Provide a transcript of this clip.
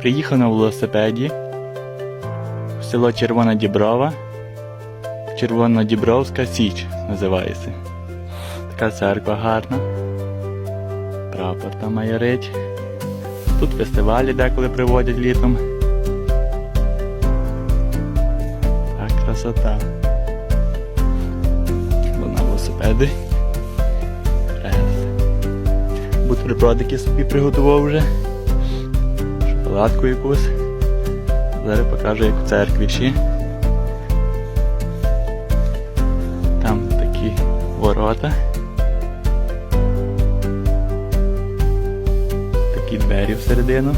Приїхав на велосипеді в село Червона Діброва. Червонодібровська Січ називається. Така церква гарна. Прапор там майорить. Тут фестивалі деколи приводять літом. Так, красота. Бо на велосипеди. Бутербродики собі приготував вже. Шоколадку якусь. Зараз покажу, як в церкві ще. Там такі ворота. Такі двері всередину.